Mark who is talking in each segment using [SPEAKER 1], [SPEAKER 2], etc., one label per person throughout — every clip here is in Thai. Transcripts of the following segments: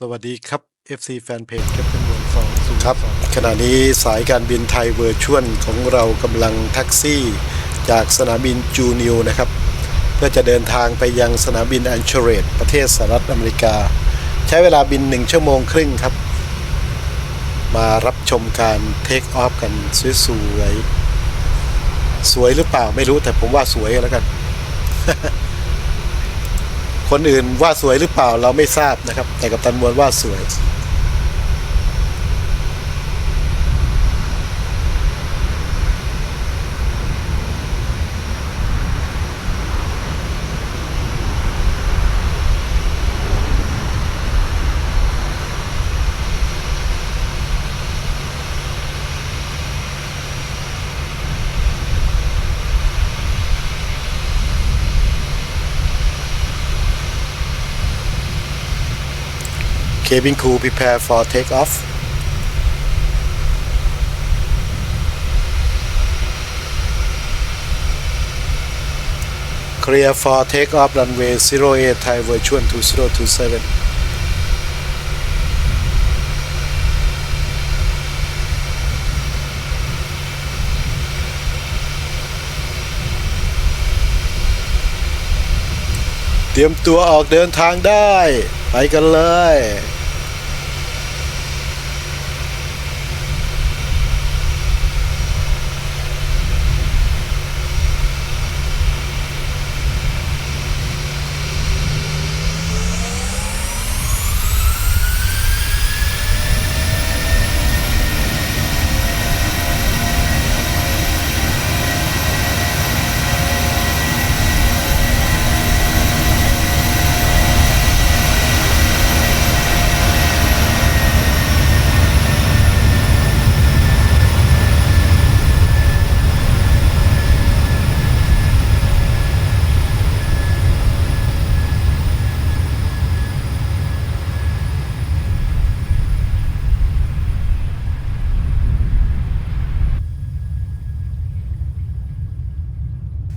[SPEAKER 1] สวัสดีครับ FC แฟนเพจแคปเป็นวนสองศูนย์
[SPEAKER 2] ครับ ขณะนี้สายการบินไทยเวอร์ชวลของเรากำลังแท็กซี่ จากสนามบินจูนิวนะครับ เพื่อจะเดินทางไปยังสนามบินแอนเชเรตประเทศสหรัฐอเมริกา ใช้เวลาบิน 1 ชั่วโมงครึ่งครับ มารับชมการเทคออฟกันสวยๆสวยหรือเปล่าไม่รู้แต่ผมว่าสวยแล้วกัน คนอื่นว่าสวยหรือเปล่าเราไม่ทราบนะครับ แต่กับตันมวลว่าสวย Cabin crew prepare for takeoff. Clear for takeoff runway 08 Thai Virtual 2027. เตรียมตัวออกเดินทางได้ ไปกันเลย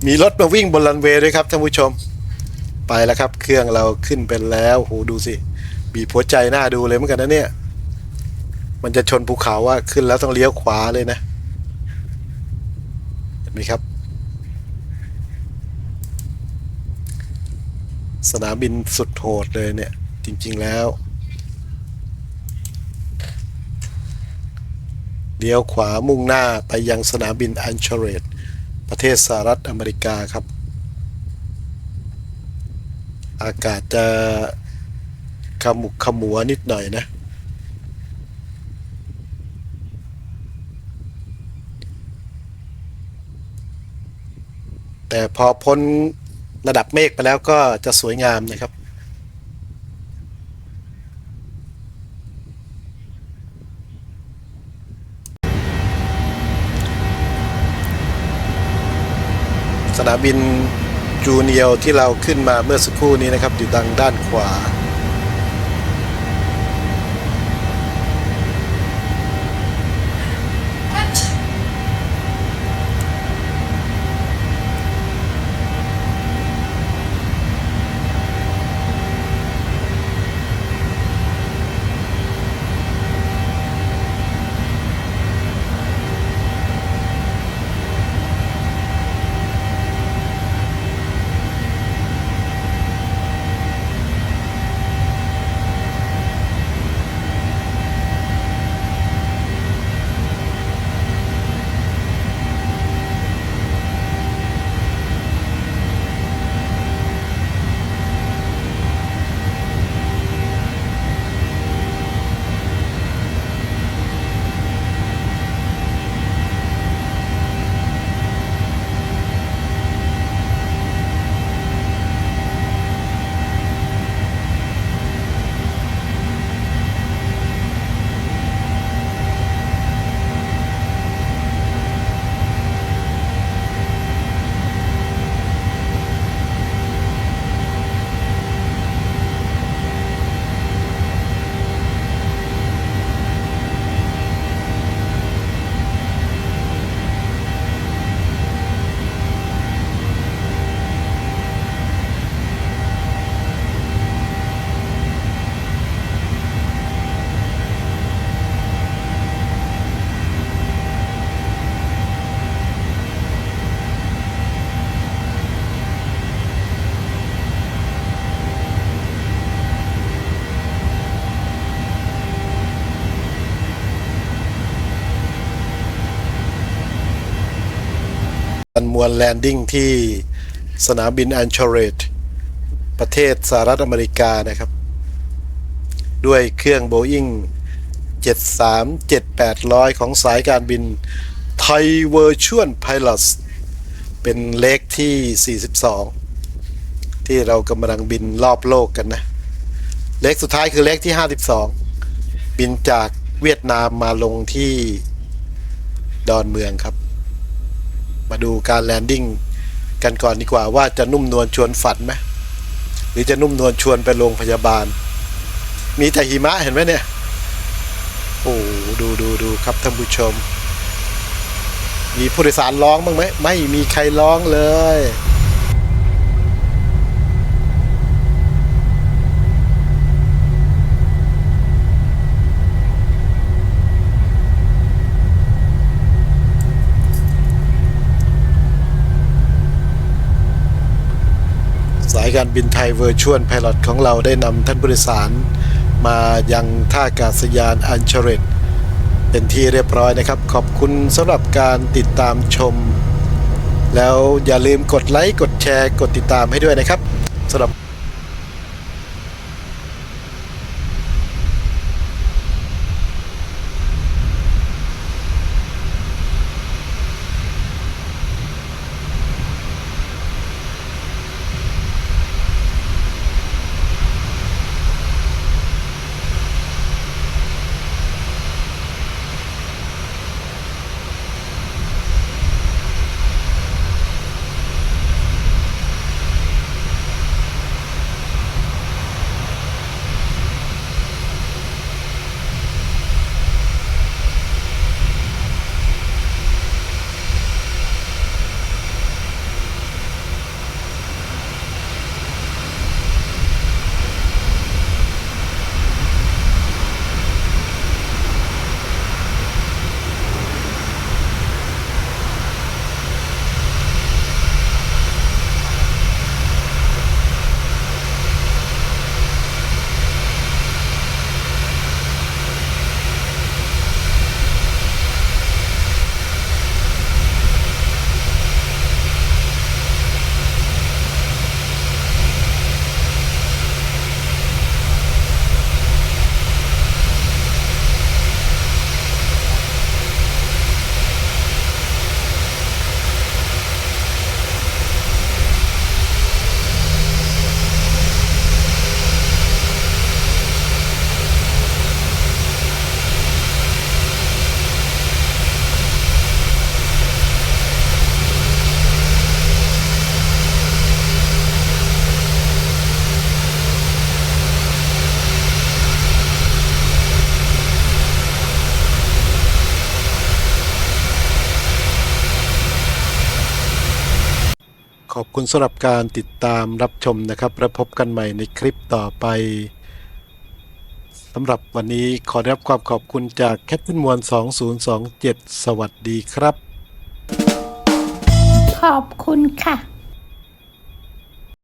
[SPEAKER 2] มีรถมาวิ่งบนรันเวย์ด้วยครับท่านผู้ชม ไปแล้วครับ เครื่องเราขึ้นไปแล้วโหดูสิ บีบหัวใจหน้าดูเลยเหมือนกันนะเนี่ย มันจะชนภูเขาว่าขึ้นแล้วต้องเลี้ยวขวาเลยนะ เห็นไหมครับ สนามบินสุดโหดเลยเนี่ย จริง ๆแล้วเลี้ยวขวามุ่งหน้าไปยังสนามบินอันเชเรต ประเทศสหรัฐอเมริกาครับ อากาศจะขมุกขมัวนิดหน่อยนะแต่พอพ้นระดับเมฆไปแล้วก็จะสวยงามนะครับ ส นามบินจูเนียวที่เราขึ้นมาเมื่อสักครู่นี้นะครับ อยู่ทางด้านขวา คันมวลแลนดิ้งที่สนามบินอันชอเรตประเทศสหรัฐอเมริกานะครับ ด้วยเครื่องโบอิ้ง73-7800 ของสายการบินไทยเวอร์ชวลไพลอตเป็นเลขที่ 42 ที่เรากำลังบินรอบโลกกันนะ เลขสุดท้ายคือเลขที่ 52 บินจากเวียดนามมาลงที่ดอนเมืองครับ มาดูการแลนดิ้งกันก่อนดีกว่าว่าจะนุ่มนวลชวนฝันไหมหรือจะนุ่มนวลชวนไปโรงพยาบาล มีแต่หิมะเห็นไหมเนี่ย โอ้ดูดูดูครับท่านผู้ชม มีผู้โดยสารร้องบ้างไหมไม่มีใครร้องเลย การบินไทยเวอร์ชวลไพลอตของเราได้นำท่านผู้โดยสาร มายังท่าอากาศยานอันเชเรตเป็นที่เรียบร้อยนะครับ ขอบคุณสำหรับการติดตามชม แล้วอย่าลืมกดไลค์กดแชร์กดติดตามให้ด้วยนะครับสำหรับ ขอบคุณสำหรับการติดตามรับชมนะครับแล้วพบกันใหม่ในคลิปต่อไปสำหรับวันนี้ขอได้รับความขอบคุณจากแคปตินมวล2027 สวัสดีครับ
[SPEAKER 3] ขอบคุณค่ะ